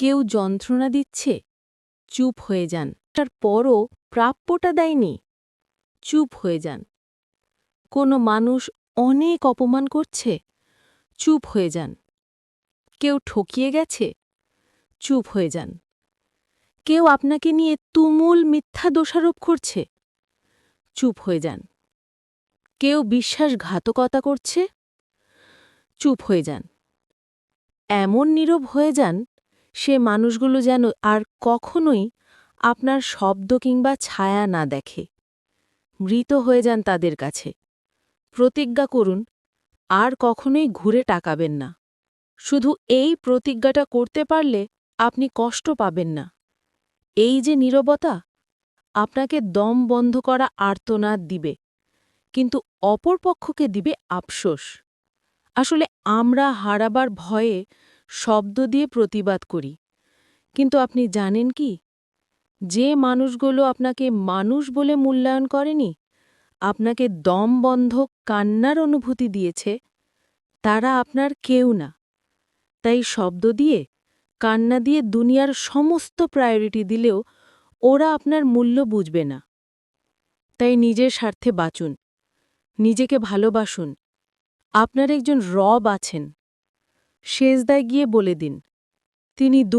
কেউ যন্ত্রণা দিচ্ছে? চুপ হয়ে যান। তার পরও প্রাপ্যটা দেয়নি। চুপ হয়ে যান। কোনো মানুষ অনেক অপমান করছে। চুপ হয়ে যান। কেউ ঠকিয়ে গেছে? চুপ হয়ে যান। কেউ আপনাকে নিয়ে তুমুল মিথ্যা দোষারোপ করছে? চুপ হয়ে যান। কেউ বিশ্বাসঘাতকতা করছে? চুপ হয়ে যান। এমন নীরব হয়ে যান সে মানুষগুলো যেন আর কখনোই আপনার শব্দ কিংবা ছায়া না দেখে। মৃত হয়ে যান তাদের কাছে। প্রতিজ্ঞা করুন, আর কখনোই ঘুরে টাকাবেন না। শুধু এই প্রতিজ্ঞাটা করতে পারলে আপনি কষ্ট পাবেন না। এই যে নীরবতা, আপনাকে দম বন্ধ করা আর্তনাদ দিবে, কিন্তু অপরপক্ষকে দিবে আফসোস। আসলে আমরা হারাবার ভয়ে শব্দ দিয়ে প্রতিবাদ করি। কিন্তু আপনি জানেন কি? যে মানুষগুলো আপনাকে মানুষ বলে মূল্যায়ন করেনি, আপনাকে দম বন্ধ কান্নার অনুভূতি দিয়েছে, তারা আপনার কেউ না। তাই শব্দ দিয়ে, কান্না দিয়ে দুনিয়ার সমস্ত প্রায়োরিটি দিলেও ওরা আপনার মূল্য বুঝবে না। তাই নিজের স্বার্থে বাঁচুন, নিজেকে ভালোবাসুন। আপনার একজন রব আছেন। শেষদায় গিয়ে বলে দিন তিনি দুঃখ